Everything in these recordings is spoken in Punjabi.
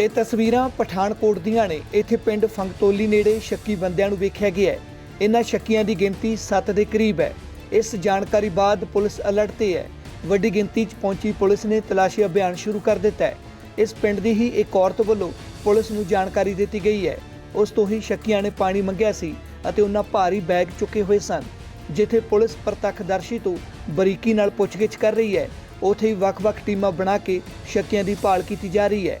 ਇਹ ਤਸਵੀਰਾਂ ਪਠਾਨਕੋਟ ਦੀਆਂ ਨੇ। ਇੱਥੇ ਪਿੰਡ ਫੰਗਤੋਲੀ ਨੇੜੇ ਸ਼ੱਕੀ ਬੰਦਿਆਂ ਨੂੰ ਵੇਖਿਆ ਗਿਆ ਹੈ। ਇਹਨਾਂ ਸ਼ੱਕੀਆਂ ਦੀ ਗਿਣਤੀ 7 ਦੇ ਕਰੀਬ ਹੈ। ਇਸ ਜਾਣਕਾਰੀ ਬਾਅਦ ਪੁਲਿਸ ਅਲਰਟ ਤੇ ਹੈ। ਵੱਡੀ ਗਿਣਤੀ 'ਚ ਪਹੁੰਚੀ ਪੁਲਿਸ ਨੇ ਤਲਾਸ਼ੀ ਅਭਿਆਨ ਸ਼ੁਰੂ ਕਰ ਦਿੱਤਾ ਹੈ। ਇਸ ਪਿੰਡ ਦੀ ਹੀ ਇੱਕ ਔਰਤ ਵੱਲੋਂ ਪੁਲਿਸ ਨੂੰ ਜਾਣਕਾਰੀ ਦਿੱਤੀ ਗਈ ਹੈ। ਉਸ ਤੋਂ ਹੀ ਸ਼ੱਕੀਆਂ ਨੇ ਪਾਣੀ ਮੰਗਿਆ ਸੀ ਅਤੇ ਉਹਨਾਂ ਭਾਰੀ ਬੈਗ ਚੁੱਕੇ ਹੋਏ ਸਨ। ਜਿੱਥੇ ਪੁਲਿਸ ਪ੍ਰਤੱਖਦਰਸ਼ੀ ਤੋਂ ਬਰੀਕੀ ਨਾਲ ਪੁੱਛਗਿੱਛ ਕਰ ਰਹੀ ਹੈ। ਉੱਥੇ ਹੀ ਵੱਖ-ਵੱਖ ਟੀਮਾਂ ਬਣਾ ਕੇ ਸ਼ੱਕੀਆਂ ਦੀ ਭਾਲ ਕੀਤੀ ਜਾ ਰਹੀ ਹੈ।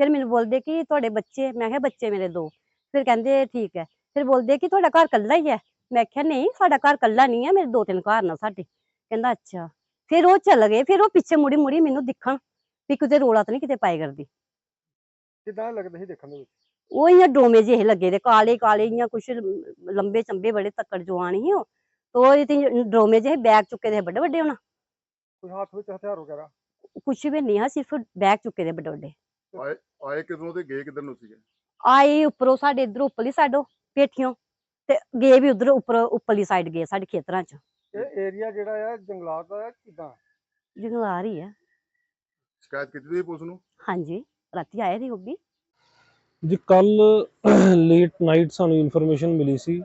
ਫਿਰ ਮੈਨੂੰ ਬੋਲਦੇ ਕਿ ਤੁਹਾਡੇ ਬੱਚੇ ਮੈਂ ਕਿਹਾ ਬੱਚੇ ਮੇਰੇ ਦੋ। ਫਿਰ ਕਹਿੰਦੇ ਠੀਕ ਹੈ। ਫਿਰ ਬੋਲਦੇ ਕਿ ਤੁਹਾਡਾ ਘਰ ਕੱਲਾ ਹੀ ਹੈ? ਮੈਂ ਕਿਹਾ ਨਹੀਂ ਸਾਡਾ ਘਰ ਕੱਲਾ ਨਹੀਂ ਹੈ ਮੇਰੇ ਦੋ ਤਿੰਨ ਘਰ ਨਾ ਸਾਡੇ। ਕਹਿੰਦਾ ਅੱਛਾ। ਫਿਰ ਉਹ ਚੱਲ ਗਏ ਫਿਰ ਉਹ ਪਿੱਛੇ ਮੁੜੀ ਮੁੜੀ ਮੈਨੂੰ ਦਿਖਣ ਵੀ ਕਿਤੇ ਰੋਲਾ ਤਾਂ ਨਹੀਂ ਕਿਤੇ ਪਾਏ ਕਰਦੀ। ਕਿਦਾਂ ਲੱਗਦਾ ਸੀ ਦੇਖਣ ਦੇ ਵਿੱਚ? ਉਹ ਇਆਂ ਡੋਮੇ ਜਿਹੇ ਲੱਗੇ ਦੇ ਕਾਲੇ ਕਾਲੇ ਇਆਂ ਕੁਛ ਲੰਬੇ ਚੰਬੇ ਬੜੇ ਤੱਕੜ ਜਵਾਨ ਸੀ ਉਹ। ਤੋ ਇਹ ਤੇ ਡੋਮੇ ਜਿਹੇ ਬੈਗ ਚੁੱਕੇ ਦੇ ਵੱਡੇ ਵੱਡੇ ਹੋਣਾ। ਕੋਈ ਹੱਥ ਵਿੱਚ ਹਥਿਆਰ ਵਗੈਰਾ? ਕੁਛ ਵੀ ਨਹੀਂ ਆ ਸਿਰਫ ਬੈਗ ਚੁੱਕੇ ਦੇ ਵੱਡੇ ਵੱਡੇ ਆਏ ਕਿਧਰੋਂ ਤੇ ਗਏ ਕਿਧਰ ਨੂੰ ਸੀਗੇ? ਆਏ ਉੱਪਰੋਂ ਸਾਡੇ ਇਧਰ ਉੱਪਰਲੀ ਸਾਈਡੋਂ ਪੇਠੀਆਂ ਤੇ ਗਏ ਵੀ ਉਧਰ ਉੱਪਰ ਉੱਪਰਲੀ ਸਾਈਡ ਗਏ ਸਾਡੇ ਖੇਤਰਾਂ ਚ। ਇਹ ਏਰੀਆ ਜਿਹੜਾ ਆ ਜੰਗਲਾਤ ਦਾ ਕਿਦਾਂ? ਜੰਗਲਾਰ ਹੀ ਆ। ਸ਼ਿਕਾਇਤ ਕੀਤੀ ਤੁਸੀਂ ਪੁਲਿਸ ਨੂੰ? ਹਾਂਜੀ ਰਾਤੀ ਆਏ ਸੀ ਉਹ ਵੀ ਜੀ ਕੱਲ ਲੇਟ ਨਾਈਟ ਸਾਨੂੰ ਇਨਫੋਰਮੇਸ਼ਨ ਮਿਲੀ ਸੀ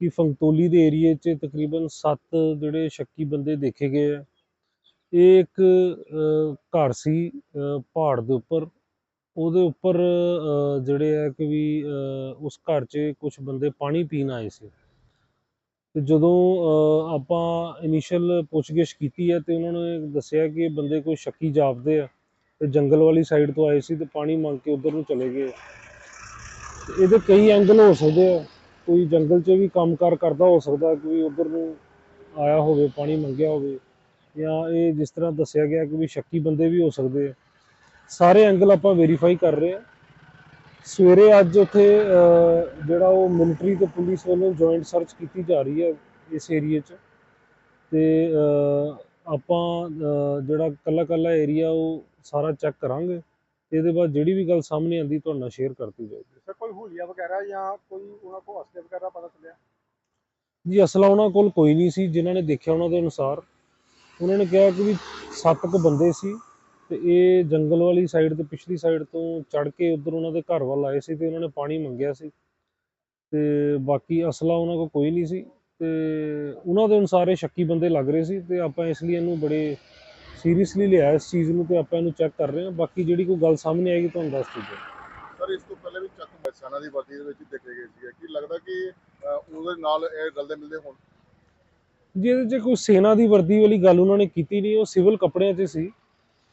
ਕਿ ਫੰਗਤੋਲੀ ਦੇ ਏਰੀਏ 'ਚ ਤਕਰੀਬਨ 7 ਜਿਹੜੇ ਸ਼ੱਕੀ ਬੰਦੇ ਦੇਖੇ ਗਏ ਆ। ਇਹ ਇੱਕ ਘਰ ਸੀ ਪਹਾੜ ਦੇ ਉੱਪਰ। ਉਹਦੇ ਉੱਪਰ ਜਿਹੜੇ ਹੈ ਕਿ ਵੀ ਅ, ਉਸ ਘਰ 'ਚ ਕੁਝ ਬੰਦੇ ਪਾਣੀ ਪੀਣ ਆਏ ਸੀ। ਤੇ ਜਦੋਂ ਅ, ਆਪਾਂ ਇਨੀਸ਼ੀਅਲ ਪੁੱਛਗਿੱਛ ਕੀਤੀ ਹੈ ਤੇ ਉਹਨਾਂ ਨੇ ਦੱਸਿਆ ਕਿ ਇਹ ਬੰਦੇ ਕੋਈ ਸ਼ੱਕੀ ਜਾਪਦੇ ਆ ਤੇ ਜੰਗਲ ਵਾਲੀ ਸਾਈਡ ਤੋਂ ਆਏ ਸੀ ਤੇ ਪਾਣੀ ਮੰਗ ਕੇ ਉਧਰ ਨੂੰ ਚਲੇ ਗਏ। ਇਹਦੇ ਕਈ ਐਂਗਲ ਹੋ ਸਕਦੇ ਆ। ਕੋਈ ਜੰਗਲ 'ਚ ਵੀ ਕੰਮਕਾਰ ਕਰਦਾ ਹੋ ਸਕਦਾ ਕੋਈ ਉਧਰ ਨੂੰ ਆਇਆ ਹੋਵੇ ਪਾਣੀ ਮੰਗਿਆ ਹੋਵੇ। ਜਾਂ ਇਹ ਜਿਸ ਤਰ੍ਹਾਂ ਦੱਸਿਆ ਗਿਆ ਕਿ ਵੀ ਸ਼ੱਕੀ ਬੰਦੇ ਵੀ ਹੋ ਸਕਦੇ ਆ। ਸਾਰੇ ਐਂਗਲ ਆਪਾਂ ਵੈਰੀਫਾਈ ਕਰ ਰਹੇ ਆ ਸਵੇਰੇ ਅੱਜ ਉੱਥੇ ਜਿਹੜਾ ਉਹ ਮਿਲਟਰੀ ਤੇ ਪੁਲਿਸ ਵੱਲੋਂ ਜੁਆਇੰਟ ਸਰਚ ਕੀਤੀ ਜਾ ਰਹੀ ਹੈ ਇਸ ਏਰੀਏ 'ਚ। ਤੇ ਆਪਾਂ ਜਿਹੜਾ ਕੱਲਾ ਕੱਲਾ ਏਰੀਆ ਉਹ ਸਾਰਾ ਚੈੱਕ ਕਰਾਂਗੇ। ਤੇ ਇਹਦੇ ਬਾਅਦ ਜਿਹੜੀ ਵੀ ਗੱਲ ਸਾਹਮਣੇ ਆਂਦੀ ਤੁਹਾਡੇ ਨਾਲ ਸ਼ੇਅਰ ਕਰਤੀ ਜਾਏਗੀ। ਸਰ ਕੋਈ ਹੁਲੀਆ ਵਗੈਰਾ ਜਾਂ ਕੋਈ ਉਹਨਾਂ ਕੋਲ ਹਸਤੇ ਵਗੈਰਾ ਪਤਾ ਚੱਲਿਆ? ਜੀ ਅਸਲਾ ਉਹਨਾਂ ਕੋਲ ਕੋਈ ਨਹੀਂ ਸੀ ਜਿਨ੍ਹਾਂ ਨੇ ਦੇਖਿਆ ਉਹਨਾਂ ਦੇ ਅਨੁਸਾਰ। ਉਹਨਾਂ ਨੇ ਕਿਹਾ ਕਿ ਵੀ ਸੱਤ ਕੁ ਬੰਦੇ ਸੀ। ਤੇ ਇਹ ਜੰਗਲ ਵਾਲੀ ਸਾਈਡ ਤੇ ਪਿਛਲੀ ਸਾਈਡ ਤੋਂ ਚੜ ਕੇ ਉਧਰ ਉਹਨਾਂ ਦੇ ਘਰ ਵੱਲ ਆਏ ਸੀ ਤੇ ਉਹਨਾਂ ਨੇ ਪਾਣੀ ਮੰਗਿਆ ਸੀ। ਤੇ ਬਾਕੀ ਅਸਲਾ ਉਹਨਾਂ ਕੋਲ ਕੋਈ ਨਹੀਂ ਸੀ ਤੇ ਉਹਨਾਂ ਦੇ ਅਨੁਸਾਰ ਇਹ ਸ਼ੱਕੀ ਬੰਦੇ ਲੱਗ ਰਹੇ ਸੀ ਤੇ ਆਪਾਂ ਇਸ ਲਈ ਇਹਨੂੰ ਬੜੇ ਸੀਰੀਅਸਲੀ ਲਿਆ ਇਸ ਚੀਜ਼ ਨੂੰ ਤੇ ਆਪਾਂ ਇਹਨੂੰ ਚੈੱਕ ਕਰ ਰਹੇ ਹਾਂ। ਬਾਕੀ ਜਿਹੜੀ ਕੋਈ ਗੱਲ ਸਾਹਮਣੇ ਆਏਗੀ ਤੁਹਾਨੂੰ ਦੱਸ ਦਿੱਤੀ ਸਰ ਇਸ ਤੋਂ ਪਹਿਲੇ ਵੀ ਚੱਕ ਬਸਾਨਾ ਦੀ ਵਰਦੀ ਦੇ ਵਿੱਚ ਦੇਖੇ ਗਏ ਸੀਗੇ। ਕੀ ਲੱਗਦਾ ਕਿ ਉਹਦੇ ਨਾਲ ਇਹ ਰਲਦੇ ਮਿਲਦੇ ਹੋਣ? ਜੀ ਇਹਦੇ 'ਚ ਕੋਈ ਸੈਨਾ ਦੀ ਵਰਦੀ ਵਾਲੀ ਗੱਲ ਉਹਨਾਂ ਨੇ ਕੀਤੀ ਨਹੀਂ ਉਹ ਸਿਵਲ ਕੱਪੜਿਆਂ 'ਚ ਸੀ।